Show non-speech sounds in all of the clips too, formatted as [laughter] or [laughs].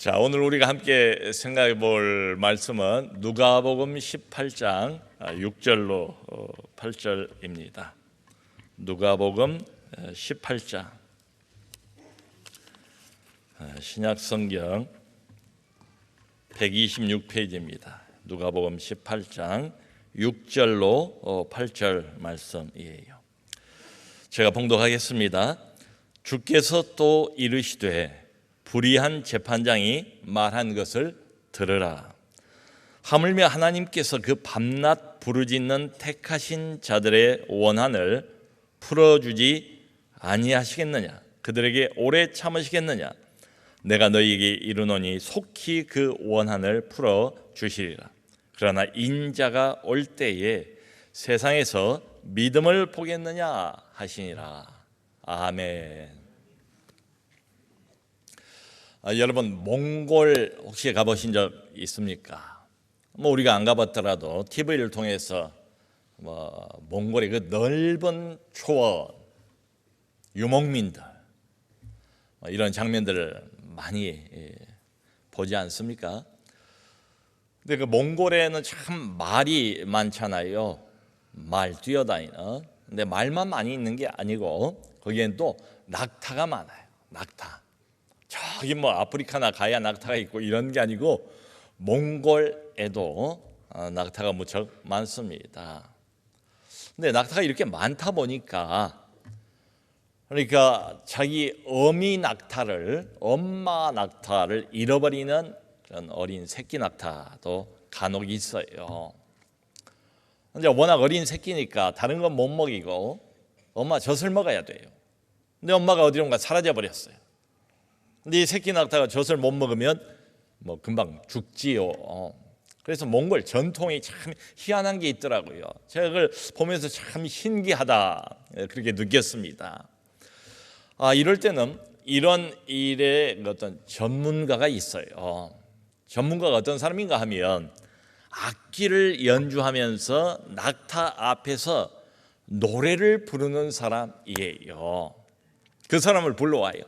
자, 오늘 우리가 함께 생각해 볼 말씀은 누가복음 18장 6절로 8절입니다. 누가복음 18장 어, 신약 성경 126페이지입니다. 누가복음 18장 6절로 8절 말씀이에요. 제가 봉독하겠습니다. 주께서 또 이르시되 불의한 재판장이 말한 것을 들으라. 하물며 하나님께서 그 밤낮 부르짖는 택하신 자들의 원한을 풀어주지 아니하시겠느냐? 그들에게 오래 참으시겠느냐? 내가 너희에게 이르노니 속히 그 원한을 풀어 주시리라. 그러나 인자가 올 때에 세상에서 믿음을 보겠느냐 하시니라. 아멘. 아, 여러분 몽골 혹시 가보신 적 있습니까? 뭐 우리가 안 가봤더라도 TV를 통해서 뭐 몽골의 그 넓은 초원, 유목민들 뭐 이런 장면들을 많이 예, 보지 않습니까? 근데 그 몽골에는 참 말이 많잖아요. 말 뛰어다니는. 근데 말만 많이 있는 게 아니고 거기엔 또 낙타가 많아요. 낙타. 저기 뭐 아프리카나 가야 낙타가 있고 이런 게 아니고 몽골에도 어, 낙타가 무척 많습니다. 근데 낙타가 이렇게 많다 보니까 그러니까 자기 어미 낙타를 엄마 낙타를 잃어버리는 그런 어린 새끼 낙타도 간혹 있어요. 근데 워낙 어린 새끼니까 다른 건 못 먹이고 엄마 젖을 먹어야 돼요. 근데 엄마가 어디론가 사라져 버렸어요. 근데 이 새끼 낙타가 젖을 못 먹으면 뭐 금방 죽지요. 그래서 몽골 전통이 참 희한한 게 있더라고요. 제가 그걸 보면서 참 신기하다 그렇게 느꼈습니다. 아 이럴 때는 이런 일에 어떤 전문가가 있어요. 전문가가 어떤 사람인가 하면 악기를 연주하면서 낙타 앞에서 노래를 부르는 사람이에요. 그 사람을 불러와요.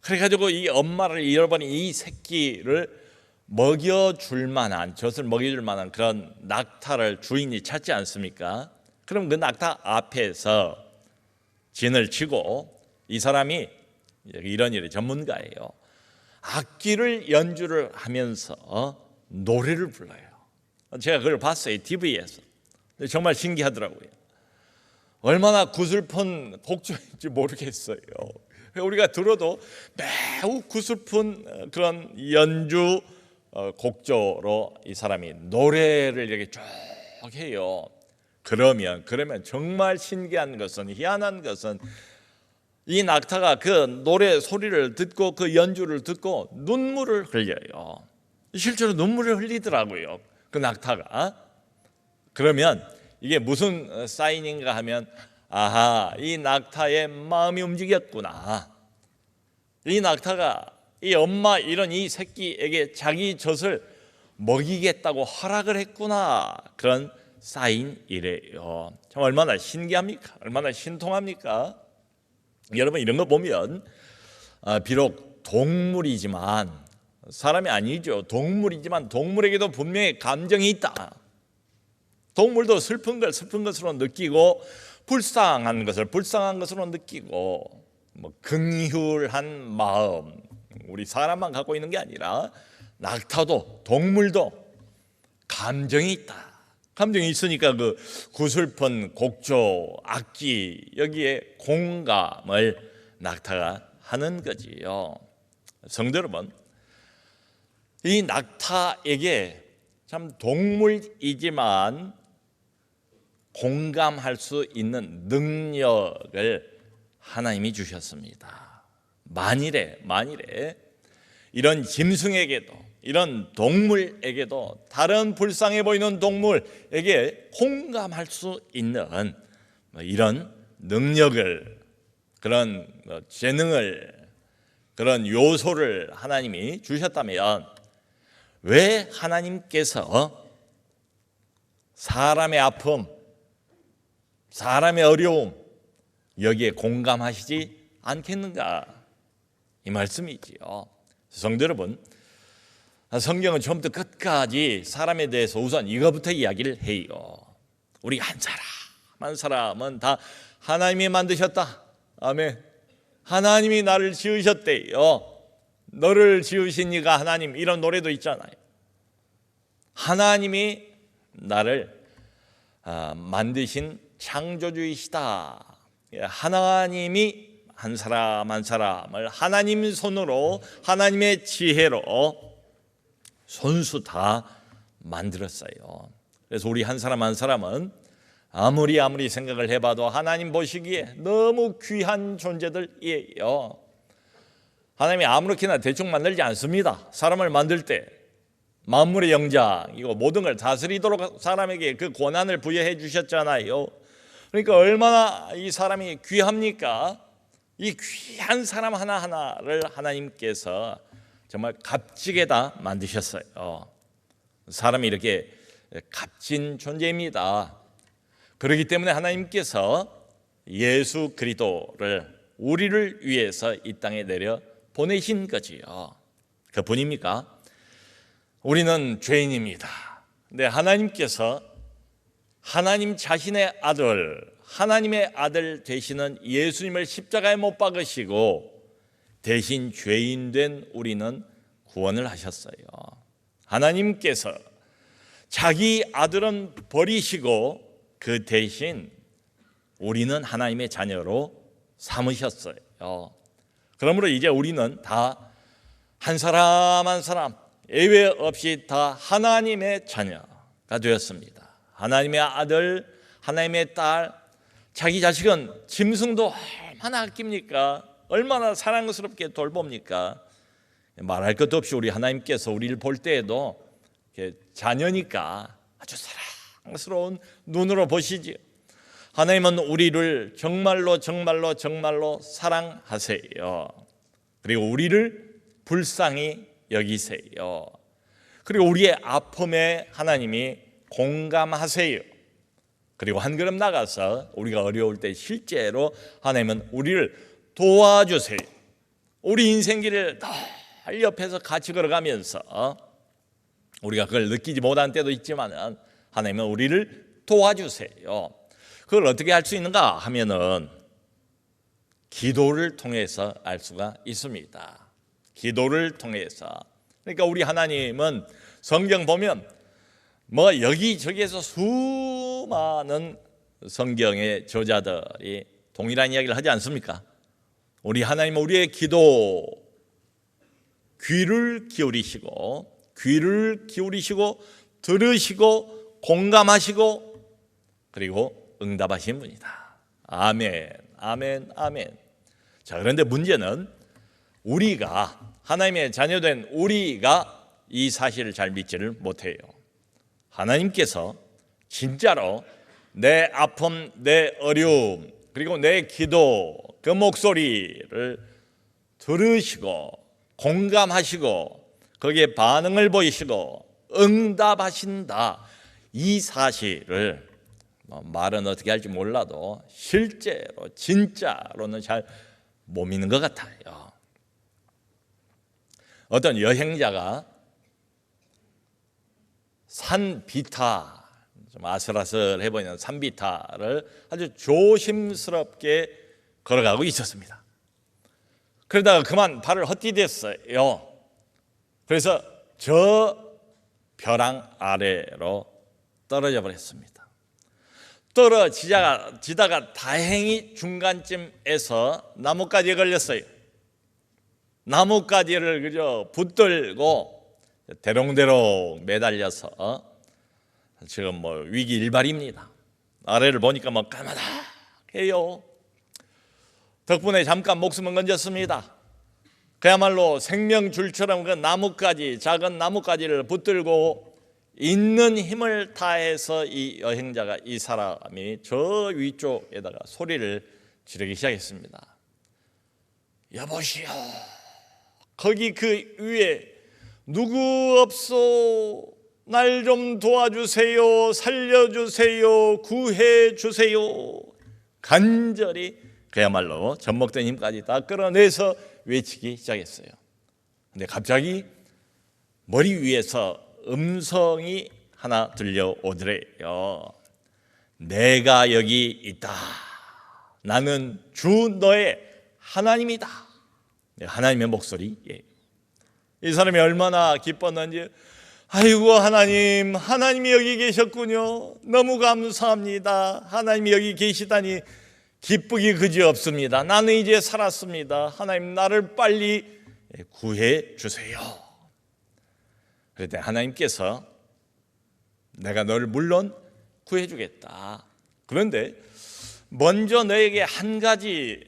그래가지고 이 엄마를 잃어버린 이 새끼를 먹여줄 만한 젖을 먹여줄 만한 그런 낙타를 주인이 찾지 않습니까? 그럼 그 낙타 앞에서 진을 치고 이 사람이 이런 일의 전문가예요. 악기를 연주를 하면서 노래를 불러요. 제가 그걸 봤어요 TV에서. 정말 신기하더라고요. 얼마나 구슬픈 곡조인지 모르겠어요. [laughs] 우리가 들어도 매우 구슬픈 그런 연주 곡조로 이 사람이 노래를 이렇게 쭉 해요. 그러면 그러면 정말 신기한 것은 희한한 것은 이 낙타가 그 노래 소리를 듣고 그 연주를 듣고 눈물을 흘려요. 실제로 눈물을 흘리더라고요. 그 낙타가. 그러면 이게 무슨 사인인가 하면 아하, 이 낙타의 마음이 움직였구나. 이 낙타가 이 엄마 이런 이 새끼에게 자기 젖을 먹이겠다고 허락을 했구나. 그런 사인이래요. 참 얼마나 신기합니까? 얼마나 신통합니까? 여러분 이런 거 보면 아, 비록 동물이지만 사람이 아니죠. 동물이지만 동물에게도 분명히 감정이 있다. 동물도 슬픈 걸 슬픈 것으로 느끼고 불쌍한 것을 불쌍한 것으로 느끼고 뭐 긍휼한 마음 우리 사람만 갖고 있는 게 아니라 낙타도 동물도 감정이 있다. 감정이 있으니까 그 구슬픈 곡조 악기 여기에 공감을 낙타가 하는 거지요. 성도 여러분, 이 낙타에게 참 동물이지만 공감할 수 있는 능력을 하나님이 주셨습니다. 만일에 만일에 이런 짐승에게도 이런 동물에게도 다른 불쌍해 보이는 동물에게 공감할 수 있는 뭐 이런 능력을 그런 뭐 재능을 그런 요소를 하나님이 주셨다면 왜 하나님께서 사람의 아픔 사람의 어려움 여기에 공감하시지 않겠는가 이 말씀이지요. 성도 여러분, 성경은 처음부터 끝까지 사람에 대해서 우선 이거부터 이야기를 해요. 우리 한 사람 한 사람은 다 하나님이 만드셨다. 아멘. 하나님이 나를 지으셨대요. 너를 지으신 이가 하나님 이런 노래도 있잖아요. 하나님이 나를 아, 만드신 창조주이시다. 예, 하나님이 한 사람 한 사람을 하나님 손으로 하나님의 지혜로 손수 다 만들었어요. 그래서 우리 한 사람 한 사람은 아무리 아무리 생각을 해봐도 하나님 보시기에 너무 귀한 존재들이에요. 하나님이 아무렇게나 대충 만들지 않습니다. 사람을 만들 때 만물의 영장이고 모든 걸 다스리도록 사람에게 그 권한을 부여해 주셨잖아요. 그러니까 얼마나 이 사람이 귀합니까? 이 귀한 사람 하나하나를 하나님께서 정말 값지게다 만드셨어요. 사람이 이렇게 값진 존재입니다. 그렇기 때문에 하나님께서 예수 그리스도를 우리를 위해서 이 땅에 내려 보내신 거지요. 그분입니까? 우리는 죄인입니다. 근데 하나님께서 하나님 자신의 아들, 하나님의 아들 되시는 예수님을 십자가에 못 박으시고 대신 죄인 된 우리는 구원을 하셨어요. 하나님께서 자기 아들은 버리시고 그 대신 우리는 하나님의 자녀로 삼으셨어요. 그러므로 이제 우리는 다 한 사람 한 사람 예외 없이 다 하나님의 자녀가 되었습니다. 하나님의 아들, 하나님의 딸, 자기 자식은 짐승도 얼마나 아낍니까? 얼마나 사랑스럽게 돌봅니까? 말할 것도 없이 우리 하나님께서 우리를 볼 때에도 자녀니까 아주 사랑스러운 눈으로 보시지요. 하나님은 우리를 정말로 정말로 정말로 사랑하세요. 그리고 우리를 불쌍히 여기세요. 그리고 우리의 아픔에 하나님이 공감하세요. 그리고 한 걸음 나가서 우리가 어려울 때 실제로 하나님은 우리를 도와주세요. 우리 인생길을 늘 옆에서 같이 걸어가면서 우리가 그걸 느끼지 못한 때도 있지만 하나님은 우리를 도와주세요. 그걸 어떻게 할 수 있는가 하면은 기도를 통해서 알 수가 있습니다. 기도를 통해서. 그러니까 우리 하나님은 성경 보면 뭐 여기저기에서 수많은 성경의 저자들이 동일한 이야기를 하지 않습니까? 우리 하나님은 우리의 기도 귀를 기울이시고 귀를 기울이시고 들으시고 공감하시고 그리고 응답하신 분이다. 아멘, 아멘, 아멘. 자, 그런데 문제는 우리가 하나님의 자녀된 우리가 이 사실을 잘 믿지를 못해요. 하나님께서 진짜로 내 아픔, 내 어려움, 그리고 내 기도, 그 목소리를 들으시고 공감하시고 거기에 반응을 보이시고 응답하신다. 이 사실을 뭐 말은 어떻게 할지 몰라도 실제로 진짜로는 잘 못 믿는 것 같아요. 어떤 여행자가 산 비타 좀 아슬아슬해 보이는 산 비타를 아주 조심스럽게 걸어가고 있었습니다. 그러다가 그만 발을 헛디뎠어요. 그래서 저 벼랑 아래로 떨어져 버렸습니다. 떨어지다가 지다가 다행히 중간쯤에서 나뭇가지에 걸렸어요. 나뭇가지를 그저 붙들고 대롱대롱 매달려서 지금 뭐 위기 일발입니다. 아래를 보니까 뭐 까마득해요. 덕분에 잠깐 목숨은 건졌습니다. 그야말로 생명 줄처럼 그 나뭇가지 작은 나뭇가지를 붙들고 있는 힘을 다해서 이 여행자가 이 사람이 저 위쪽에다가 소리를 지르기 시작했습니다. 여보시오, 거기 그 위에 누구 없소? 날 좀 도와주세요, 살려주세요, 구해주세요. 간절히 그야말로 젖먹던 힘까지 다 끌어내서 외치기 시작했어요. 근데 갑자기 머리 위에서 음성이 하나 들려오더래요. 내가 여기 있다. 나는 주 너의 하나님이다. 네, 하나님의 목소리. 예. 이 사람이 얼마나 기뻤는지. 아이고 하나님 하나님이 여기 계셨군요. 너무 감사합니다. 하나님이 여기 계시다니 기쁘기 그지 없습니다. 나는 이제 살았습니다. 하나님 나를 빨리 구해 주세요. 그때 하나님께서 내가 너를 물론 구해 주겠다. 그런데 먼저 너에게 한 가지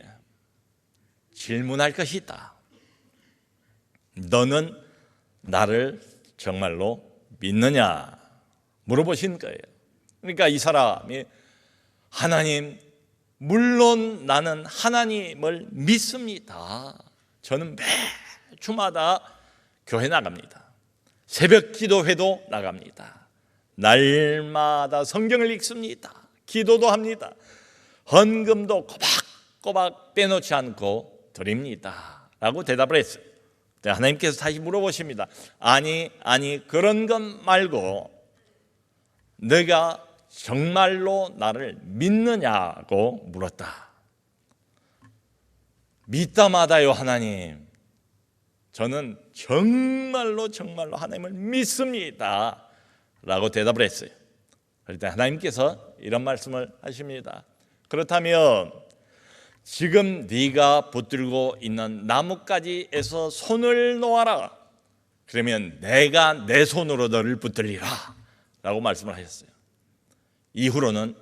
질문할 것이 있다 너는 나를 정말로 믿느냐 물어보신 거예요. 그러니까 이 사람이 하나님 물론 나는 하나님을 믿습니다. 저는 매 주마다 교회 나갑니다. 새벽 기도회도 나갑니다. 날마다 성경을 읽습니다. 기도도 합니다. 헌금도 꼬박꼬박 빼놓지 않고 드립니다. 라고 대답을 했어요. 네, 하나님께서 다시 물어보십니다. 아니, 아니, 그런 것 말고 내가 정말로 나를 믿느냐고 물었다. 믿다마다요, 하나님. 저는 정말로 정말로 하나님을 믿습니다. 라고 대답을 했어요. 그럴 때 하나님께서 이런 말씀을 하십니다. 그렇다면 지금 네가 붙들고 있는 나뭇가지에서 손을 놓아라. 그러면 내가 내 손으로 너를 붙들리라. 라고 말씀을 하셨어요. 이후로는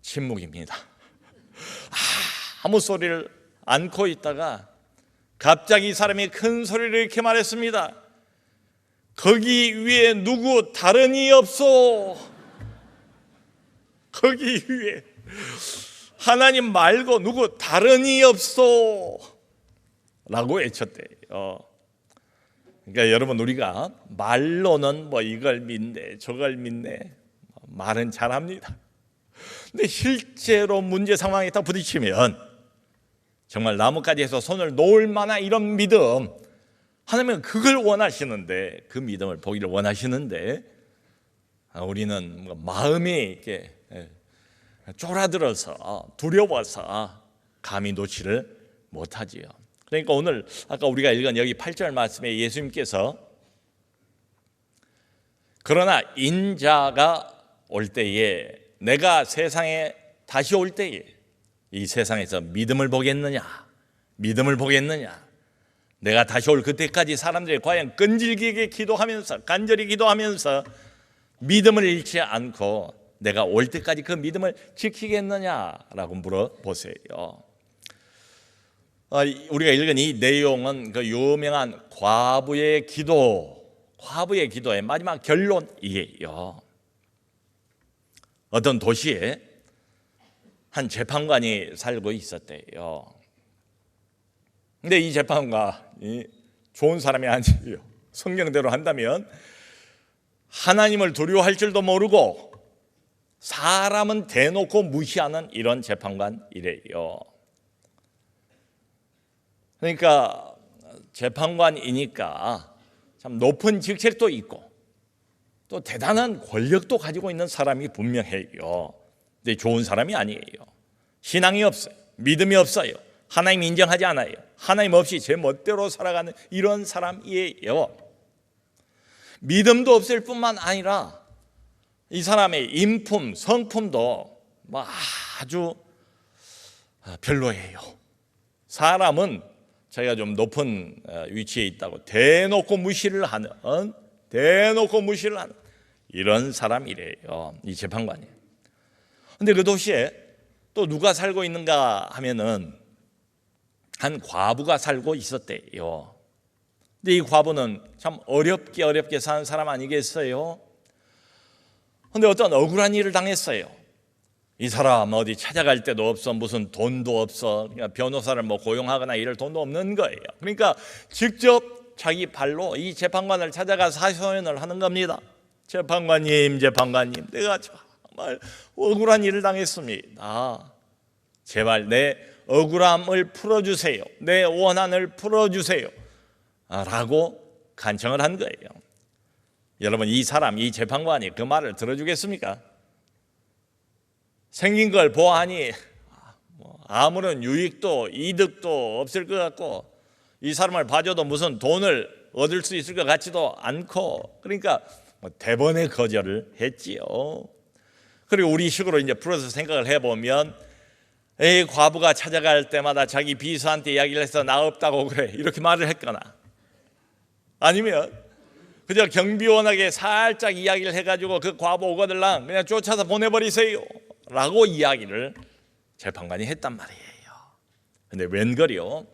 침묵입니다. 아무 소리를 않고 있다가 갑자기 이 사람이 큰 소리를 이렇게 말했습니다. 거기 위에 누구 다른 이 없소. 거기 위에 하나님 말고 누구 다른 이 없소. 라고 외쳤대요. 그러니까 여러분 우리가 말로는 뭐 이걸 믿네 저걸 믿네 말은 잘합니다. 근데 실제로 문제 상황에 딱 부딪히면 정말 나뭇가지 에서 손을 놓을 만한 이런 믿음 하나님은 그걸 원하시는데 그 믿음을 보기를 원하시는데 아, 우리는 마음이 이렇게 예, 쫄아들어서 두려워서 감히 놓지를 못하지요. 그러니까 오늘 아까 우리가 읽은 여기 8절 말씀에 예수님께서 그러나 인자가 올 때에 내가 세상에 다시 올 때에 이 세상에서 믿음을 보겠느냐? 믿음을 보겠느냐? 내가 다시 올 그때까지 사람들이 과연 끈질기게 기도하면서 간절히 기도하면서 믿음을 잃지 않고 내가 올 때까지 그 믿음을 지키겠느냐라고 물어보세요. 아, 우리가 읽은 이 내용은 그 유명한 과부의 기도, 과부의 기도의 마지막 결론이에요. 어떤 도시에 한 재판관이 살고 있었대요. 근데 이 재판관이 좋은 사람이 아니에요. 성경대로 한다면 하나님을 두려워할 줄도 모르고 사람은 대놓고 무시하는 이런 재판관이래요. 그러니까 재판관이니까 참 높은 직책도 있고 또 대단한 권력도 가지고 있는 사람이 분명해요. 근데 좋은 사람이 아니에요. 신앙이 없어요. 믿음이 없어요. 하나님 인정하지 않아요. 하나님 없이 제 멋대로 살아가는 이런 사람이에요. 믿음도 없을 뿐만 아니라 이 사람의 인품, 성품도 뭐 아주 별로예요. 사람은 자기가 좀 높은 위치에 있다고 대놓고 무시를 하는, 대놓고 무시를 하는 이런 사람이래요. 이 재판관이. 근데 그 도시에 또 누가 살고 있는가 하면은 한 과부가 살고 있었대요. 근데 이 과부는 참 어렵게 어렵게 사는 사람 아니겠어요? 근데 어떤 억울한 일을 당했어요. 이 사람 어디 찾아갈 데도 없어 무슨 돈도 없어 그러니까 변호사를 뭐 고용하거나 이럴 돈도 없는 거예요. 그러니까 직접 자기 발로 이 재판관을 찾아가 사소연을 하는 겁니다. 재판관님, 재판관님, 내가 정말 억울한 일을 당했습니다. 제발 내 억울함을 풀어주세요. 내 원한을 풀어주세요. 라고 간청을 한 거예요. 여러분 이 사람 이 재판관이 그 말을 들어주겠습니까? 생긴 걸 보아하니 뭐 아무런 유익도 이득도 없을 것 같고 이 사람을 봐줘도 무슨 돈을 얻을 수 있을 것 같지도 않고 그러니까 뭐 대번에 거절을 했지요. 그리고 우리 식으로 이제 풀어서 생각을 해보면 에이 과부가 찾아갈 때마다 자기 비서한테 이야기를 해서 나 없다고 그래 이렇게 말을 했거나 아니면 그저 경비원에게 살짝 이야기를 해가지고 그 과부 오거들랑 그냥 쫓아서 보내버리세요 라고 이야기를 재판관이 했단 말이에요. 근데 웬걸요?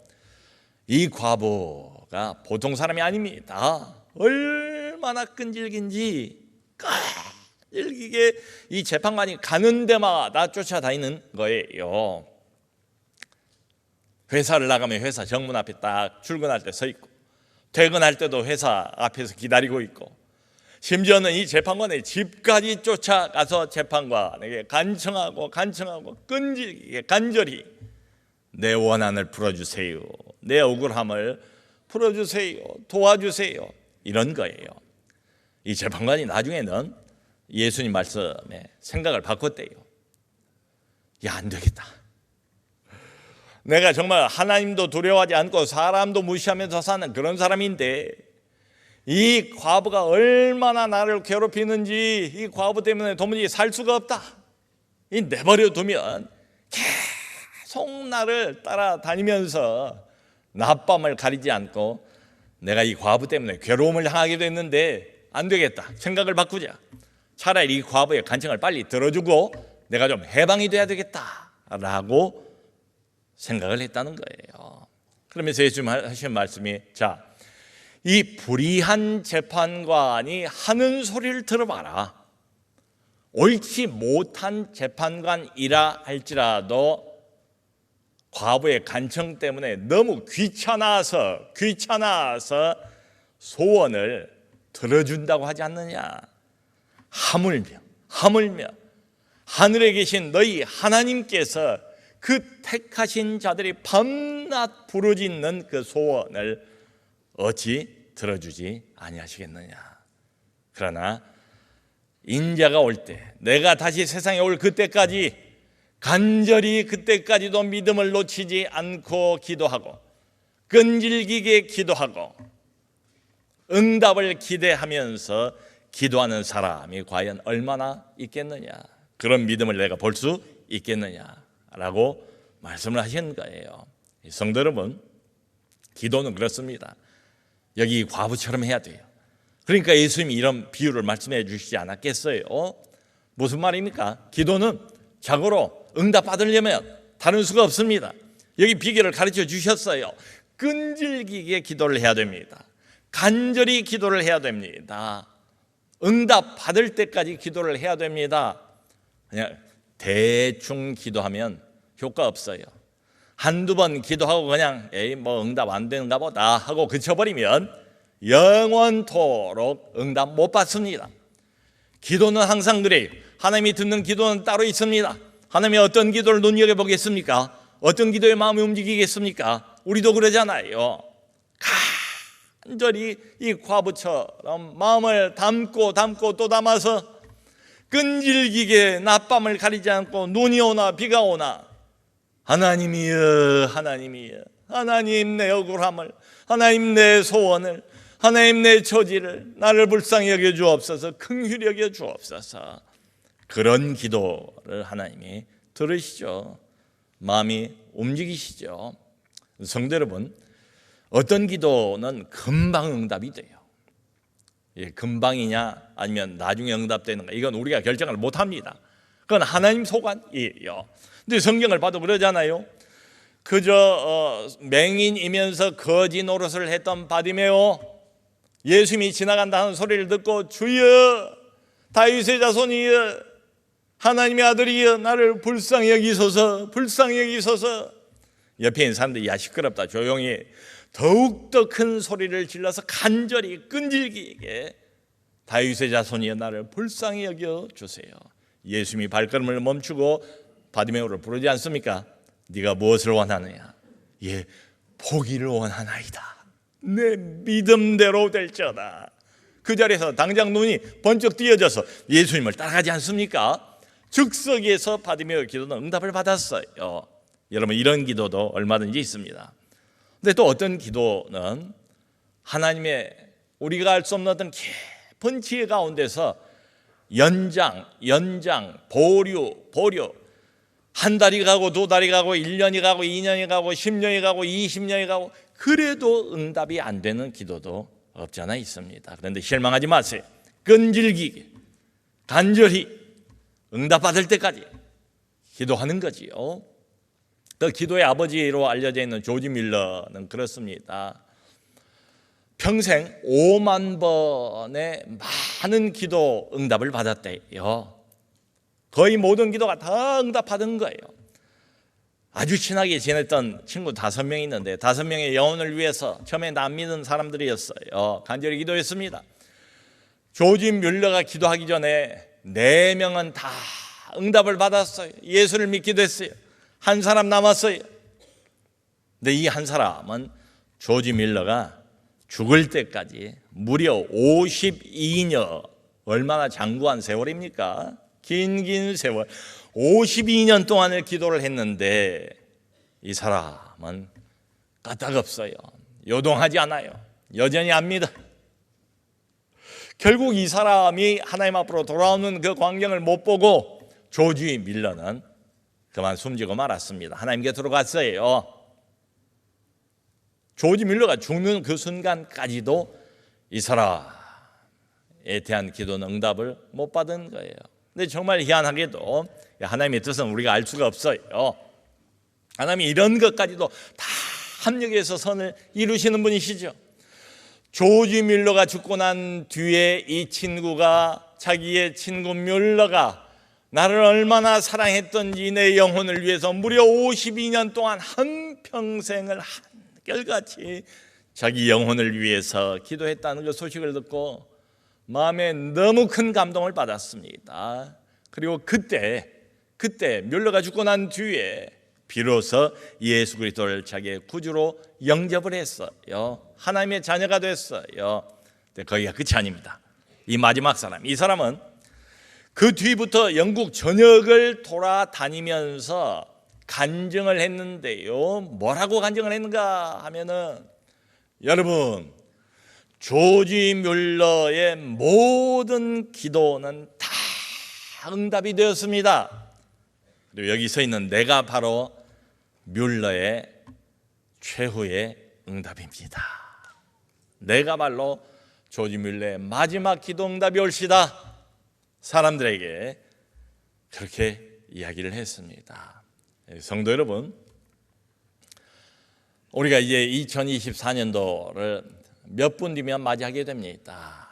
이 과부가 보통 사람이 아닙니다. 얼마나 끈질긴지 끈질기게 이 재판관이 가는 데마다 쫓아다니는 거예요. 회사를 나가면 회사 정문 앞에 딱 출근할 때 서 있고 퇴근할 때도 회사 앞에서 기다리고 있고 심지어는 이 재판관의 집까지 쫓아가서 재판관에게 간청하고 간청하고 끈질기게 간절히 내 원한을 풀어주세요. 내 억울함을 풀어주세요. 도와주세요. 이런 거예요. 이 재판관이 나중에는 예수님 말씀에 생각을 바꿨대요. 야, 안 되겠다. 내가 정말 하나님도 두려워하지 않고 사람도 무시하면서 사는 그런 사람인데 이 과부가 얼마나 나를 괴롭히는지 이 과부 때문에 도무지 살 수가 없다. 이 내버려 두면 계속 나를 따라다니면서 낮밤을 가리지 않고 내가 이 과부 때문에 괴로움을 당하게 됐는데 안 되겠다. 생각을 바꾸자. 차라리 이 과부의 간청을 빨리 들어주고 내가 좀 해방이 돼야 되겠다 라고 생각을 했다는 거예요. 그러면서 예수님 하신 말씀이 자, 이 불의한 재판관이 하는 소리를 들어봐라. 옳지 못한 재판관이라 할지라도 과부의 간청 때문에 너무 귀찮아서 귀찮아서 소원을 들어준다고 하지 않느냐. 하물며 하물며 하늘에 계신 너희 하나님께서 그 택하신 자들이 밤낮 부르짖는 그 소원을 어찌 들어주지 아니하시겠느냐. 그러나 인자가 올 때, 내가 다시 세상에 올 그때까지 간절히 그때까지도 믿음을 놓치지 않고 기도하고 끈질기게 기도하고 응답을 기대하면서 기도하는 사람이 과연 얼마나 있겠느냐. 그런 믿음을 내가 볼 수 있겠느냐 라고 말씀을 하신 거예요. 성도 여러분, 기도는 그렇습니다. 여기 과부처럼 해야 돼요. 그러니까 예수님이 이런 비유를 말씀해 주시지 않았겠어요? 무슨 말입니까? 기도는 자고로 응답 받으려면 다른 수가 없습니다. 여기 비결을 가르쳐 주셨어요. 끈질기게 기도를 해야 됩니다. 간절히 기도를 해야 됩니다. 응답 받을 때까지 기도를 해야 됩니다. 그냥 대충 기도하면 효과 없어요. 한두 번 기도하고 그냥 에이 뭐 응답 안 되는가 보다 하고 그쳐버리면 영원토록 응답 못 받습니다. 기도는 항상 그래요. 하나님이 듣는 기도는 따로 있습니다. 하나님이 어떤 기도를 눈여겨보겠습니까? 어떤 기도에 마음이 움직이겠습니까? 우리도 그러잖아요. 간절히 이 과부처럼 마음을 담고 담고 또 담아서 끈질기게 낮밤을 가리지 않고 눈이 오나 비가 오나 하나님이여 하나님이여 하나님 내 억울함을 하나님 내 소원을 하나님 내 처지를 나를 불쌍히 여겨 주옵소서 긍휼히 여겨 주옵소서. 그런 기도를 하나님이 들으시죠. 마음이 움직이시죠. 성도 여러분 어떤 기도는 금방 응답이 돼요. 예, 금방이냐 아니면 나중에 응답되는가 이건 우리가 결정을 못합니다. 그건 하나님 소관이에요 근데 성경을 봐도 그러잖아요. 그저 어, 맹인이면서 거지 노릇을 했던 바디메오. 예수님이 지나간다는 소리를 듣고 주여 다윗의 자손이여 하나님의 아들이여 나를 불쌍히 여기소서 불쌍히 여기소서. 옆에 있는 사람들이 야 시끄럽다. 조용히. 더욱더 큰 소리를 질러서 간절히 끈질기게 다윗의 자손이여 나를 불쌍히 여겨 주세요. 예수님이 발걸음을 멈추고 바디메오를 부르지 않습니까? 네가 무엇을 원하느냐? 예, 포기를 원하나이다. 내 믿음대로 될지어다. 그 자리에서 당장 눈이 번쩍 띄어져서 예수님을 따라가지 않습니까? 즉석에서 받으며 기도는 응답을 받았어요. 여러분 이런 기도도 얼마든지 있습니다. 근데 또 어떤 기도는 하나님의 우리가 알 수 없는 어떤 깊은 지혜 가운데서 연장, 연장, 보류, 보류 한 달이 가고 두 달이 가고 1년이 가고 2년이 가고 10년이 가고 20년이 가고 그래도 응답이 안 되는 기도도 없지 않아 있습니다. 그런데 실망하지 마세요. 끈질기게 간절히 응답받을 때까지 기도하는 거지요. 그 기도의 아버지로 알려져 있는 조지 밀러는 그렇습니다. 평생 5만 번의 많은 기도 응답을 받았대요. 거의 모든 기도가 다 응답받은 거예요. 아주 친하게 지냈던 친구 다섯 명 있는데 다섯 명의 영혼을 위해서 처음에 남 믿은 사람들이었어요. 간절히 기도했습니다. 조지 뮬러가 기도하기 전에 네 명은 다 응답을 받았어요. 예수를 믿기도 했어요. 한 사람 남았어요. 근데 이 한 사람은 조지 밀러가 죽을 때까지 무려 52년 얼마나 장구한 세월입니까? 긴 긴 세월 52년 동안을 기도를 했는데 이 사람은 까딱없어요. 요동하지 않아요. 여전히 안 믿어. 결국 이 사람이 하나님 앞으로 돌아오는 그 광경을 못 보고 조지 밀러는 그만 숨지고 말았습니다. 하나님 곁으로 갔어요. 조지 밀러가 죽는 그 순간까지도 이 사람에 대한 기도는 응답을 못 받은 거예요. 근데 정말 희한하게도 하나님의 뜻은 우리가 알 수가 없어요. 하나님이 이런 것까지도 다 합력해서 선을 이루시는 분이시죠. 조지 밀러가 죽고 난 뒤에 이 친구가 자기의 친구 밀러가 나를 얼마나 사랑했던지 내 영혼을 위해서 무려 52년 동안 한 평생을 한결같이 자기 영혼을 위해서 기도했다는 그 소식을 듣고 마음에 너무 큰 감동을 받았습니다. 그리고 그때 그때 뮬러가 죽고 난 뒤에 비로소 예수 그리스도를 자기의 구주로 영접을 했어요. 하나님의 자녀가 됐어요. 근데 거기가 끝이 아닙니다. 이 마지막 사람, 이 사람은 그 뒤부터 영국 전역을 돌아다니면서 간증을 했는데요. 뭐라고 간증을 했는가 하면은 여러분 조지 뮬러의 모든 기도는 다 응답이 되었습니다. 그리고 여기 서 있는 내가 바로 뮬러의 최후의 응답입니다. 내가 말로 조지 뮬러의 마지막 기도 응답이 올시다. 사람들에게 그렇게 이야기를 했습니다. 성도 여러분, 우리가 이제 2024년도를 몇 분 뒤면 맞이하게 됩니다.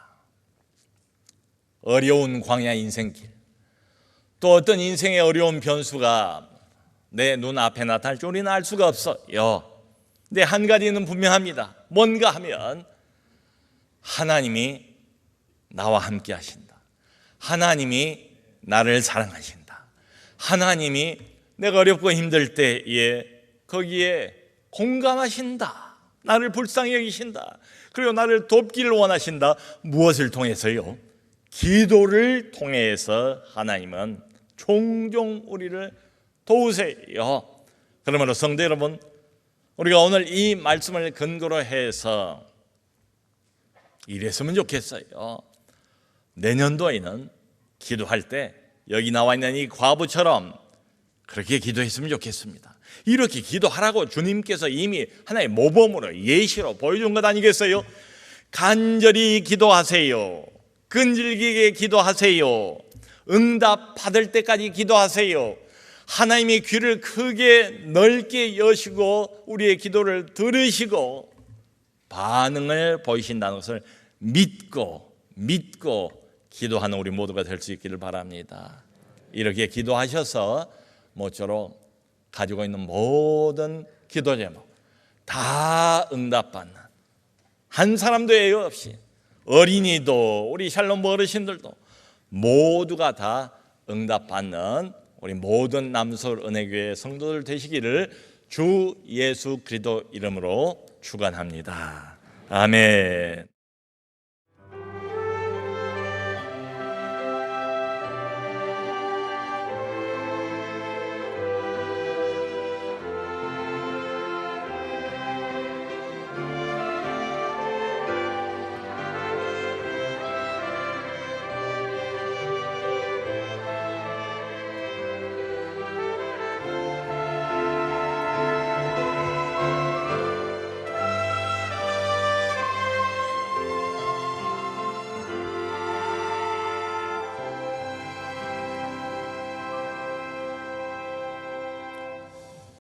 어려운 광야 인생길, 또 어떤 인생의 어려운 변수가 내 눈앞에 나타날 줄 우리는 알 수가 없어요. 근데 한 가지는 분명합니다. 뭔가 하면 하나님이 나와 함께 하신다. 하나님이 나를 사랑하신다. 하나님이 내가 어렵고 힘들 때에 거기에 공감하신다. 나를 불쌍히 여기신다. 그리고 나를 돕기를 원하신다. 무엇을 통해서요? 기도를 통해서 하나님은 종종 우리를 도우세요. 그러므로 성도 여러분, 우리가 오늘 이 말씀을 근거로 해서 이랬으면 좋겠어요. 내년도에는 기도할 때 여기 나와 있는 이 과부처럼 그렇게 기도했으면 좋겠습니다. 이렇게 기도하라고 주님께서 이미 하나의 모범으로 예시로 보여준 것 아니겠어요? 간절히 기도하세요. 끈질기게 기도하세요. 응답 받을 때까지 기도하세요. 하나님의 귀를 크게 넓게 여시고 우리의 기도를 들으시고 반응을 보이신다는 것을 믿고 믿고 기도하는 우리 모두가 될 수 있기를 바랍니다. 이렇게 기도하셔서 모쪼록 가지고 있는 모든 기도 제목 다 응답받는 한 사람도 예외 없이 어린이도 우리 샬롬 어르신들도 모두가 다 응답받는 우리 모든 남솔 은혜교회 성도들 되시기를 주 예수 그리스도 이름으로 축원합니다. 아멘.